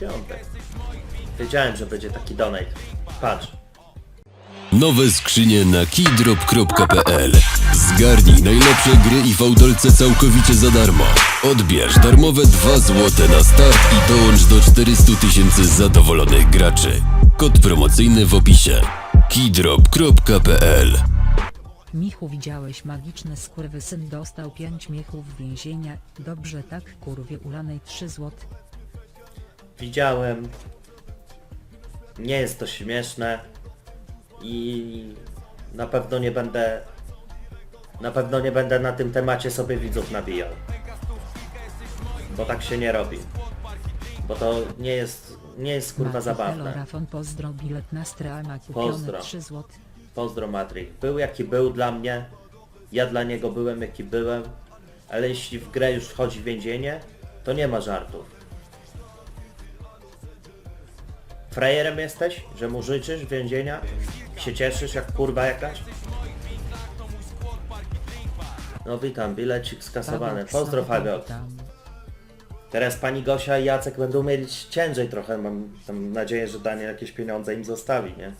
piątek. Wiedziałem, że będzie taki donate. Patrz. Nowe skrzynie na keydrop.pl Zgarnij najlepsze gry i fałdolce całkowicie za darmo. Odbierz darmowe 2 złote na start i dołącz do 400 tysięcy zadowolonych graczy. Kod promocyjny w opisie. keydrop.pl Michu widziałeś magiczny skurwysyn dostał 5 miechów więzienia, dobrze tak kurwie ulanej 3 zł. Widziałem. Nie jest to śmieszne. I na pewno nie będę. Na pewno nie będę na tym temacie sobie widzów nabijał. Bo tak się nie robi. Bo to nie jest. Nie jest kurwa zabawne. Rafon pozdro bilet na streama kupiony Pozdro. 3 zł. Pozdro Matri. Był jaki był dla mnie. Ja dla niego byłem jaki byłem. Ale jeśli w grę już wchodzi więzienie, to nie ma żartów. Frajerem jesteś, że mu życzysz więzienia? Się cieszysz jak kurwa jakaś? No witam, bilecik skasowany. Pozdro witam. Teraz pani Gosia i Jacek będą mieć ciężej trochę. Mam tam nadzieję, że Daniel jakieś pieniądze im zostawi, nie?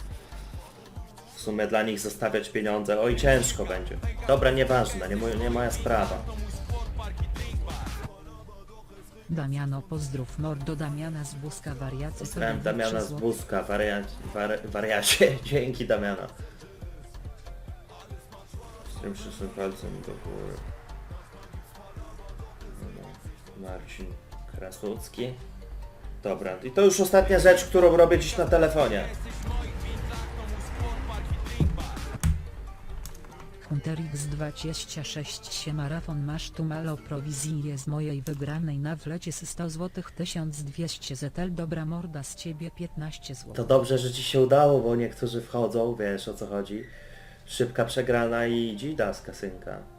W sumie dla nich zostawiać pieniądze. Oj, ciężko będzie. Dobra, nieważne, nie, nie moja sprawa. Damiano pozdrów mordo Damiana z Buska wariacy Pozdrawiam sobie Damiana 3 z. Buzka, wariat, war, wariacie. Dzięki Damiana. Z tym przyszłym palcem do góry. Marcin Krasucki. Dobra, i to już ostatnia rzecz, którą robię dziś na telefonie. Hunter X26 się marafon masz tu malo prowizję z mojej wygranej na wlecie z 100 zł 1200 ZL dobra morda z ciebie 15 zł. To dobrze, że ci się udało, bo niektórzy wchodzą, wiesz o co chodzi. Szybka przegrana i dzida z kasynka.